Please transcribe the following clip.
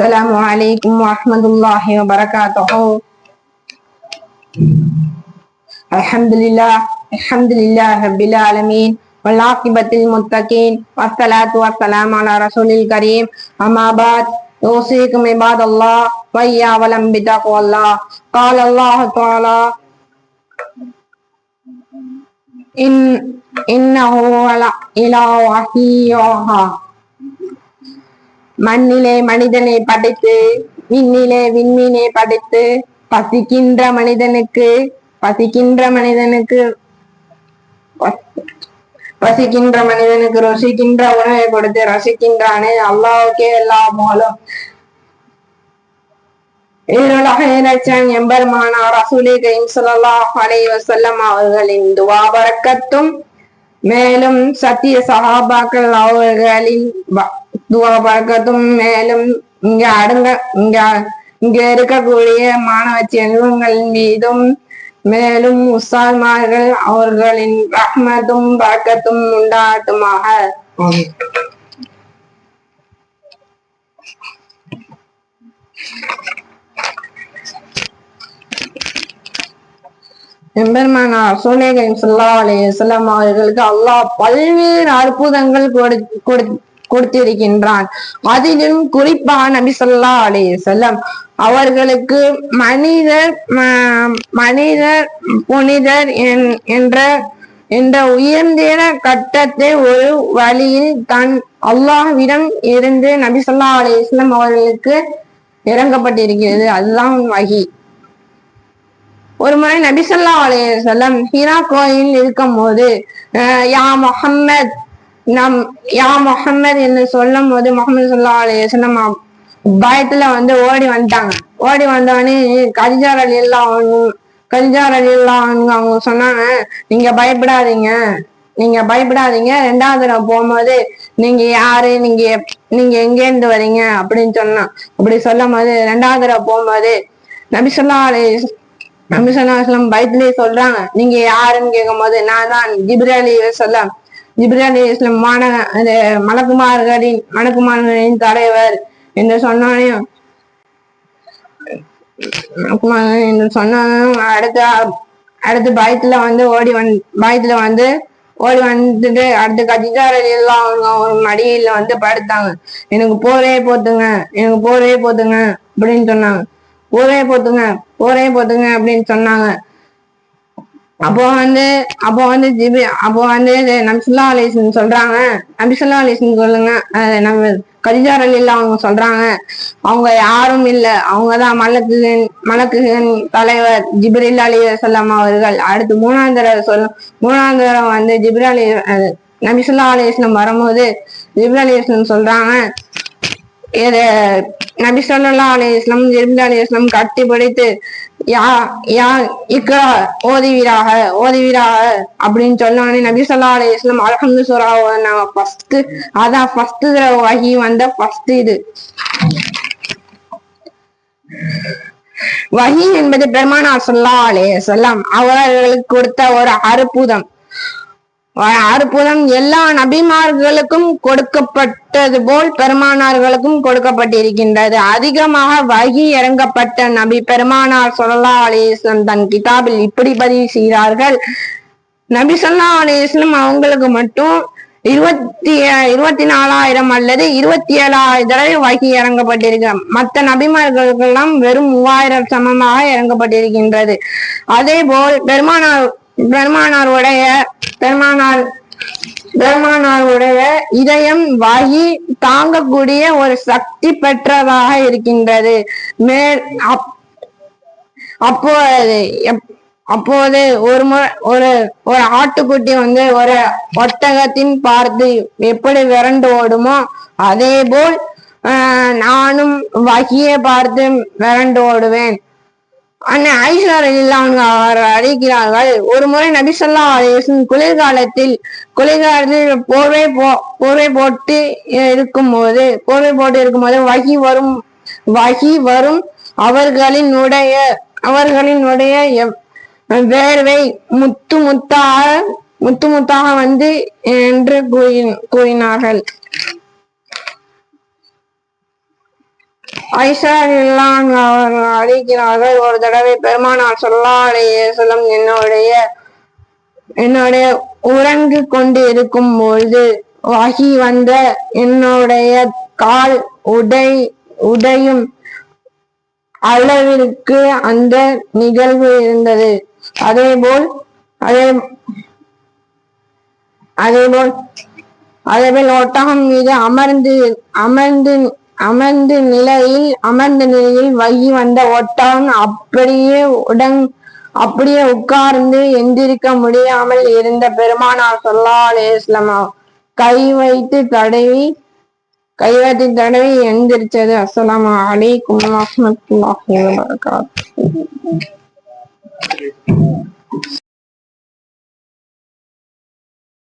السلام عليكم ورحمة الله وبركاته. الحمد لله الحمد لله رب العالمين والعاقبة للمتقين والصلاة والسلام على رسول الكريم. أما بعد أوصيكم عباد الله وإيا ولم بتقوى الله. قال الله تعالى إن إنه إلى وحيها மண்ணிலே மனிதனை படைத்து விண்ணிலே விண்மீனை படைத்து பசிக்கின்ற மனிதனுக்கு பசிக்கின்ற மனிதனுக்கு பசிக்கின்ற மனிதனுக்கு ருசிக்கின்ற உணவை கொடுத்து ரசிக்கின்றானே அல்லாவுக்கே எல்லா மூலம் ஈருலக இறைச்சன் எம்பெருமானார் ரசூலி கரீம் ஸல்லல்லாஹு அலைஹி வஸல்லம் அவர்களின் துவா பரக்கத்தும் மேலும் சத்திய சகாபாக்கள் அவர்களின் ப- துவா பரக்கத்தும் மேலும் இங்க அடங்க இங்க இங்க இருக்கக்கூடிய மாணவ செல்வங்களின் மீதும் மேலும் உஸ்தாத்மார்கள் அவர்களின் ரஹ்மத்தும் பரக்கத்தும் உண்டாட்டுமாக. எம்பெருமானார் சூலேகன் சுல்லா அலையம் அவர்களுக்கு அல்லாஹ் பல்வேறு அற்புதங்கள் கொடு- கொடுத்திருக்கின்றான். அதிலும் குறிப்பா நபி சொல்லா அலையம் அவர்களுக்கு மனிதர் மனிதர் புனிதர் என்- என்ற என்ற உயர்ந்திர கட்டத்தை ஒரு வழியில் தன் அல்லாஹ்விடம் இருந்து நபி சொல்லா அலையம் அவர்களுக்கு இறங்கப்பட்டிருக்கிறது. அதுதான் வகி. ஒரு முறை நபிசல்லா அலையம் ஹீரா கோயில் இருக்கும் போது அஹ், யா முஹம்மத் நம் யா முகமது என்று சொல்லும் போது முகமது சொல்லா அலையம் பயத்துல வந்து ஓடி வந்துட்டாங்க. ஓடி வந்தவொடனே கதிஜார் அலி எல்லாம் கதிஜார் அலி எல்லாம் அவங்க சொன்னாங்க நீங்க பயப்படாதீங்க. நீங்க பயப்படாதீங்க. ரெண்டாவது தடவை போகும்போது நீங்க யாரு? நீங்க நீங்க எங்க இருந்து வரீங்க? அப்படின்னு சொன்னா அப்படி சொல்லும் போது ரெண்டாவது தடவை போகும்போது நபிசல்லா அலையம் நபிசல்லாம் பயத்திலேயே சொல்றாங்க நீங்க யாருன்னு கேட்கும்போது நான் தான் ஜிப்ரலி சொல்ல சொல்லாம் அலி இஸ்லாம் மான மலக்குமார்களின் மலக்குமார்களின் தலைவர் என்று சொன்னானையும் என்று சொன்னாலும் அடுத்த அடுத்து பயத்துல வந்து ஓடி வந் பயத்துல வந்து ஓடி வந்துட்டு அடுத்து கஜிதார் எல்லாம் அவங்க ஒரு மடியில வந்து படுத்தாங்க. எனக்கு போரே போத்துங்க எனக்கு போரே போத்துங்க அப்படின்னு சொன்னாங்க. போரே போத்துங்க போரே போத்துங்க அப்படின்னு சொன்னாங்க. அப்போ வந்து அப்போ வந்து ஜிபி அப்போ வந்து இது நபிசுல்லா அலிஸ்ன்னு சொல்றாங்க நபிசுல்லா அலிசன் சொல்லுங்க நம்ம கதிஜாரன் இல்ல அவங்க சொல்றாங்க. அவங்க யாரும் இல்ல. அவங்கதான் மலக்குகன் மலக்குகன் தலைவர் ஜிப்ரில் அலி வசல்லாம் அவர்கள். அடுத்து மூணாம் தடவை சொல்ல மூணாம் தடவை வந்து ஜிப்ரி அலி நபிசுல்லா அலி இஸ்லாம் வரும்போது ஜிப்ரி அலி இஸ்லாம் சொல்றாங்க. நபி சொல்லா அலி இஸ்லாம் ஜிப்ரி அலி இஸ்லாம் கட்டி பிடித்து யா யா இக்ரா ஓதுவீராக ஓதுவீராக அப்படின்னு சொன்னோடனே நபி சொல்லா அலி இஸ்லாம் அலஹம்து சுரா நாங்க ஃபர்ஸ்ட் அதான் ஃபர்ஸ்ட் வகி வந்த ஃபர்ஸ்ட் இது. வகி என்பது பெருமானார் சொல்லா அலே சொல்லாம் அவர்களுக்கு கொடுத்த ஒரு அற்புதம். அற்புதம் எல்லா நபிமார்களுக்கும் கொடுக்கப்பட்டது போல் பெருமானார்களுக்கும் கொடுக்கப்பட்டிருக்கின்றது. அதிகமாக வகி இறங்கப்பட்ட நபி பெருமானார் சொல்லா அலிஸ்லம் தன் கிதாபில் இப்படி பதிவு செய்கிறார்கள் நபி சொல்லா அலிஸ்லம் அவங்களுக்கு மட்டும் இருபத்தி இருபத்தி நாலாயிரம் அல்லது இருபத்தி ஏழாயிரம் தடவை வகி இறங்கப்பட்டிருக்கு. மற்ற நபிமார்களுக்கெல்லாம் வெறும் மூவாயிரம் சமமாக இறங்கப்பட்டிருக்கின்றது. அதே போல் பெருமானார் பெருமானாருடைய பெருமானார் பெருமானாருடைய இதயம் வகி தாங்கக்கூடிய ஒரு சக்தி பெற்றதாக இருக்கின்றது. மேல் அப்- அப்போது எப்- அப்போது ஒரு ஒரு ஒரு ஆட்டுக்குட்டி வந்து ஒரு ஒட்டகத்தின் பார்த்து எப்படி விரண்டு ஓடுமோ அதே போல் ஆஹ், நானும் வகியை பார்த்து விரண்டு ஓடுவேன். அண்ணன் ஐஷா அவங்க அவர் அறிக்கிறார்கள் ஒரு முறை நபிசல்லா அலிஸ்லம் குளிர்காலத்தில் குளிர்காலத்தில் போர்வை போ போர்வை போட்டு இருக்கும் போது போர்வை போட்டு இருக்கும் போது வகி வரும் வகி வரும் அவர்களின் உடைய அவர்களின் உடைய வேர்வை முத்து முத்தாக முத்து முத்தாக வந்து என்று கூறி கூறினார்கள். ஐஷா எல்லாம் அவர்கள் ஒரு தடவை பெருமானார் சொல்லாடைய சொல்லம் என்னுடைய என்னுடைய உறங்கு கொண்டு இருக்கும் பொழுது வகி வந்த என்னுடைய கால் உடை உடையும் அளவிற்கு அந்த நிகழ்வு இருந்தது. அதேபோல் அதே அதேபோல் அதேபோல் ஒட்டகம் மீது அமர்ந்து அமர்ந்து அமர்ந்த நிலையில் அமர்ந்த நிலையில் வகி வந்த ஒட்டான் அப்படியே உடன் அப்படியே உட்கார்ந்து எந்திரிக்க முடியாமல் இருந்த பெருமானார் சொல்லா அலேஸ்லமா கை வைத்து தடவி கை வைத்து தடவி எந்திரிச்சது அஸ்ஸலாமு அலைக்கும் வரஹ்மத்துல்லாஹி வபரகாத்துஹு.